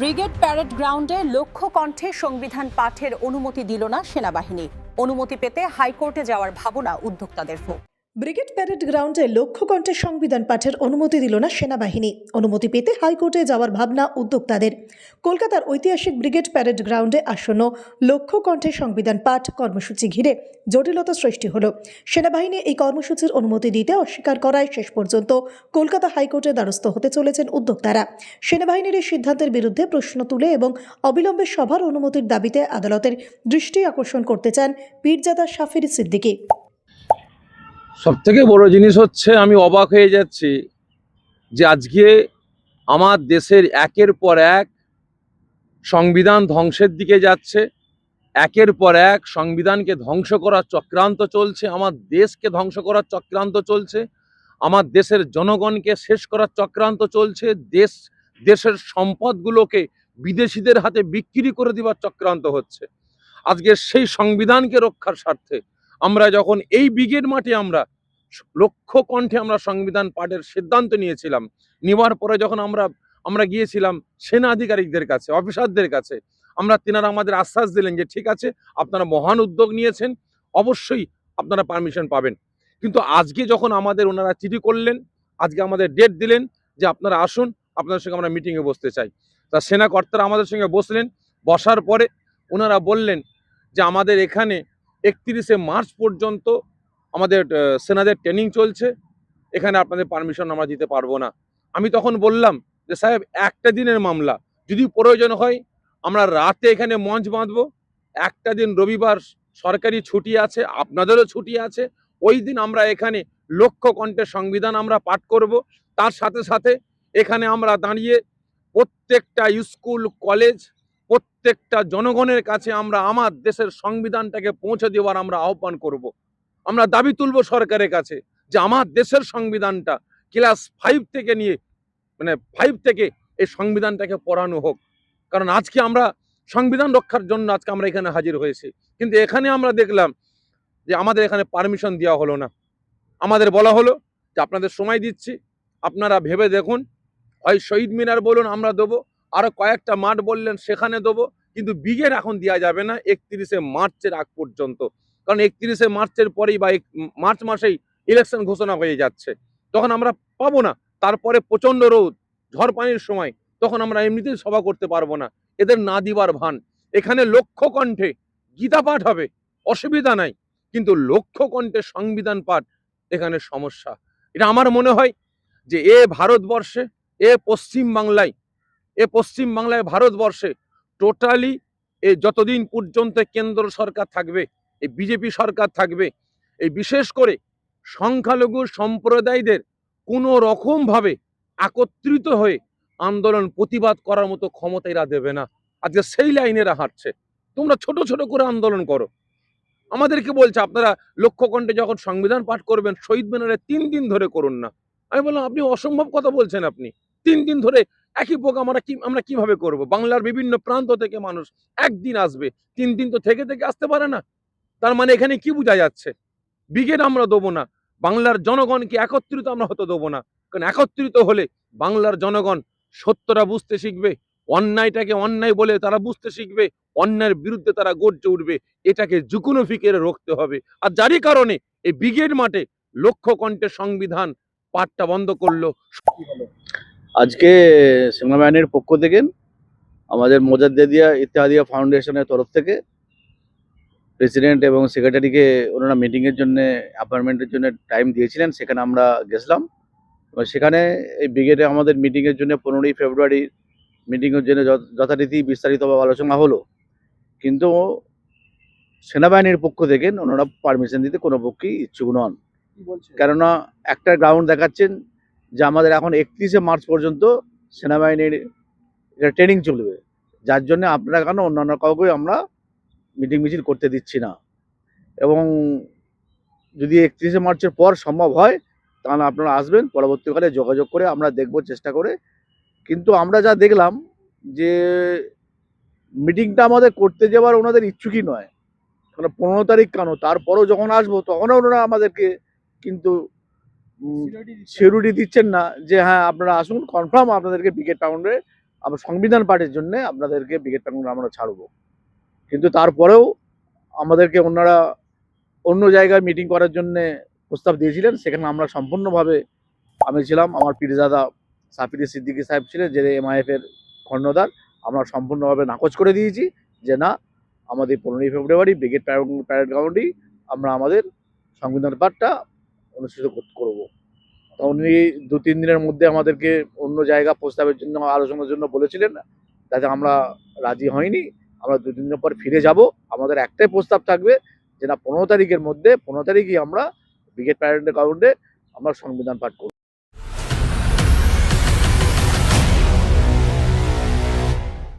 Brigade parade গ্রাউন্ডে লক্ষ্য কণ্ঠে সংবিধান পাঠের অনুমতি দিল না সেনাবাহিনী। অনুমতি পেতে হাইকোর্টে যাওয়ার ভাবনা উদ্যোক্তাদের ভোগ ব্রিগেড প্যারেড গ্রাউন্ডে লক্ষ্য কণ্ঠে সংবিধান পাঠের অনুমতি দিল না সেনাবাহিনী। অনুমতি পেতে হাইকোর্টে যাওয়ার ভাবনা উদ্যোক্তাদের। কলকাতার ঐতিহাসিক ব্রিগেড প্যারেড গ্রাউন্ডে আসন্ন লক্ষ্য কণ্ঠে সংবিধান পাঠ কর্মসূচি ঘিরে জটিলতা সৃষ্টি হল। সেনাবাহিনী এই কর্মসূচির অনুমতি দিতে অস্বীকার করায় শেষ পর্যন্ত কলকাতা হাইকোর্টে দ্বারস্থ হতে চলেছেন উদ্যোক্তারা। সেনাবাহিনীর এই সিদ্ধান্তের বিরুদ্ধে প্রশ্ন তুলে এবং অবিলম্বে সভার অনুমতির দাবিতে আদালতের দৃষ্টি আকর্ষণ করতে চান পীরজাদা শাফির সিদ্দিকী। সব থেকে বড় জিনিস হচ্ছে আমি অবাক হয়ে যাচ্ছি যে আজকে আমার দেশের একের পর এক সংবিধান ধ্বংসের দিকে যাচ্ছে, একের পর এক সংবিধানকে ধ্বংস করার চক্রান্ত চলছে, আমার দেশকে ধ্বংস করার চক্রান্ত চলছে, আমার দেশের জনগণকে শেষ করার চক্রান্ত চলছে, দেশ, দেশের সম্পদগুলোকে বিদেশিদের হাতে বিক্রি করে দেওয়ার চক্রান্ত হচ্ছে। আজকে সেই সংবিধানকে রক্ষার স্বার্থে আমরা যখন এই ব্রিগেড মাঠে আমরা লক্ষ কণ্ঠে আমরা সংবিধান পাঠের সিদ্ধান্ত নিয়েছিলাম। নেওয়ার পরে যখন আমরা আমরা গিয়েছিলাম সেনা আধিকারিকদের কাছে, অফিসারদের কাছে, আমরা তেনারা আমাদের আশ্বাস দিলেন যে, ঠিক আছে, আপনারা মহান উদ্যোগ নিয়েছেন, অবশ্যই আপনারা পারমিশন পাবেন। কিন্তু আজকে যখন আমাদের ওনারা চিঠি করলেন, আজকে আমাদের ডেট দিলেন যে, আপনারা আসুন, আপনাদের সঙ্গে আমরা মিটিংয়ে বসতে চাই। তা সেনা কর্তারা আমাদের সঙ্গে বসলেন, বসার পরে ওনারা বললেন যে, আমাদের এখানে একত্রিশে মার্চ পর্যন্ত আমাদের সেনাদের ট্রেনিং চলছে, এখানে আপনাদের পারমিশন আমরা দিতে পারব না। আমি তখন বললাম যে, সাহেব, একটা দিনের মামলা, যদি প্রয়োজন হয়, আমরা রাতে এখানে মঞ্চ বাঁধবো। একটা দিন রবিবার সরকারি ছুটি আছে, আপনাদেরও ছুটি আছে। ওই দিন আমরা এখানে লক্ষ কণ্ঠের সংবিধান আমরা পাঠ করব। তার সাথে সাথে এখানে আমরা দাঁড়িয়ে প্রত্যেকটা স্কুল, কলেজ, প্রত্যেকটা জনগণের কাছে আমরা, আমার দেশের সংবিধানটাকে পৌঁছে দেওয়ার আমরা আহ্বান করব। আমরা দাবি তুলব সরকারের কাছে যে আমার দেশের সংবিধানটা ক্লাস ফাইভ থেকে নিয়ে মানে ফাইভ থেকে এই সংবিধানটাকে পড়ানো হোক। কারণ আজকে আমরা সংবিধান রক্ষার জন্য আজকে আমরা এখানে হাজির হয়েছি। কিন্তু এখানে আমরা দেখলাম যে আমাদের এখানে পারমিশন দেওয়া হলো না। আমাদের বলা হলো যে আপনাদের সময় দিচ্ছি, আপনারা ভেবে দেখুন। হয় শহীদ মিনার বলুন আমরা দেবো আরও কয়েকটা মাঠ বললেন সেখানে দেবো। কিন্তু বিঘের এখন দেওয়া যাবে না, একত্রিশে মার্চের আগ পর্যন্ত। কারণ একত্রিশে মার্চের পরেই বা মার্চ মাসেই ইলেকশন ঘোষণা হয়ে যাচ্ছে। তখন আমরা পাবো না। তারপরে প্রচণ্ড রোদ, ঝড় পানির সময়, তখন আমরা এমনিতেই সভা করতে পারব না। এদের না দিবার ভান। এখানে লক্ষ কণ্ঠে গীতা পাঠ হবে, অসুবিধা নাই। কিন্তু লক্ষ কণ্ঠে সংবিধান পাঠ, এখানে সমস্যা। এটা আমার মনে হয় যে এ ভারতবর্ষে, এ পশ্চিম বাংলায়, এ পশ্চিম বাংলায় ভারতবর্ষে টোটালি এ যতদিন পর্যন্ত কেন্দ্র সরকার থাকবে এই বিজেপি সরকার থাকবে। এই বিশেষ করে সংখ্যালঘু সম্প্রদায়দের কোনো রকমভাবে একত্রিত হয়ে আন্দোলন প্রতিবাদ করার মতো ক্ষমতা এরা দেবে না। আজকে সেই লাইনে এরা হাঁটছে। তোমরা ছোট ছোট করে আন্দোলন করো। আমাদেরকে বলছে, আপনারা লক্ষ্য কণ্ঠে যখন সংবিধান পাঠ করবেন, শহীদ মিনারে তিন দিন ধরে করুন না। আমি বললাম, আপনি অসম্ভব কথা বলছেন আপনি। তিন দিন ধরে একই পোকা আমরা কি, আমরা কীভাবে করব? বাংলার বিভিন্ন প্রান্ত থেকে মানুষ একদিন আসবে। তিন দিন তো থেকে থেকে আসতে পারে না। তার মানে এখানে কি বোঝা যাচ্ছে? ব্রিগেড আমরা দেবো না, বাংলার জনগণকে একত্রিত আমরা হতে দেবো না। কারণ একত্রিত হলে বাংলার জনগণ সত্যটা বুঝতে শিখবে, অন্যায়টাকে অন্যায় বলে তারা বুঝতে শিখবে, অন্যায়ের বিরুদ্ধে তারা গর্জে উঠবে, এটাকে যুকুনো ফিকেরে রুখতে হবে। আর যারই কারণে এই ব্রিগেড মাঠে লক্ষ্য কণ্ঠে সংবিধান পাঠটা বন্ধ করল আজকে সেনাবাহিনীর পক্ষ থেকে, আমাদের মোজাদ্দেদিয়া ইত্যাদিয়া ফাউন্ডেশনের তরফ থেকে প্রেসিডেন্ট এবং সেক্রেটারিকে ওনারা মিটিংয়ের জন্য অ্যাপয়েন্টমেন্টের জন্য টাইম দিয়েছিলেন সেখানে আমরা গেছিলাম। সেখানে এই ব্রিগেডে আমাদের মিটিংয়ের জন্য পনেরোই ফেব্রুয়ারি মিটিংয়ের জন্য যথ- যথারীতি বিস্তারিতভাবে আলোচনা হলো। কিন্তু সেনাবাহিনীর পক্ষ থেকে ওনারা পারমিশন দিতে কোনো পক্ষেই ইচ্ছুক নন। কেননা একটা গ্রাউন্ড দেখাচ্ছেন যে আমাদের এখন একত্রিশে মার্চ পর্যন্ত সেনাবাহিনীর ট্রেনিং চলবে। যার জন্য আপনারা কেন অন্যান্য কাউকে আমরা মিটিং মিছিল করতে দিচ্ছি না। এবং যদি একত্রিশে মার্চের পর সম্ভব হয় তাহলে আপনারা আসবেন পরবর্তীকালে যোগাযোগ করে আমরা দেখব চেষ্টা করে। কিন্তু আমরা যা দেখলাম যে মিটিংটা আমাদের করতে যাওয়ার ওনাদের ইচ্ছুকই নয়। কারণ পনেরো তারিখ কেন? তারপরও যখন আসব তখনও ওনারা আমাদেরকে কিন্তু সিকিউরিটি দিচ্ছেন। না যে হ্যাঁ আপনারা আসুন কনফার্ম আপনাদেরকে ব্রিগেড টাউনে আমরা সংবিধান পাঠের জন্য আপনাদেরকে ব্রিগেড প্যারেড আমরা ছাড়বো। কিন্তু তারপরেও আমাদেরকে ওনারা অন্য জায়গায় মিটিং করার জন্য প্রস্তাব দিয়েছিলেন। সেখানে আমরা সম্পূর্ণভাবে আমি ছিলাম, আমার পীরজাদা সাফিরি সিদ্দিকী সাহেব ছিলেন যে এমআইএফ এর কর্ণধার। আমরা সম্পূর্ণভাবে নাকচ করে দিয়েছি যে না, আমাদের পনেরোই ফেব্রুয়ারি ব্রিগেড প্যারেড গ্রাউন্ডেই আমরা আমাদের সংবিধান পাঠটা অনুষ্ঠিত কর- করব। তো উনি দু তিন দিনের মধ্যে আমাদেরকে অন্য জায়গা প্রস্তাবের জন্য, আলোচনার জন্য বলেছিলেন তাতে আমরা রাজি হইনি। আমরা দু তিন দিন পর ফিরে যাব। আমাদের একটাই প্রস্তাব থাকবে যে না, পনেরো তারিখের মধ্যে, পনেরো তারিখই আমরা ব্রিগেড প্যারেডের কারণে আমরা সংবিধান পাঠ করব।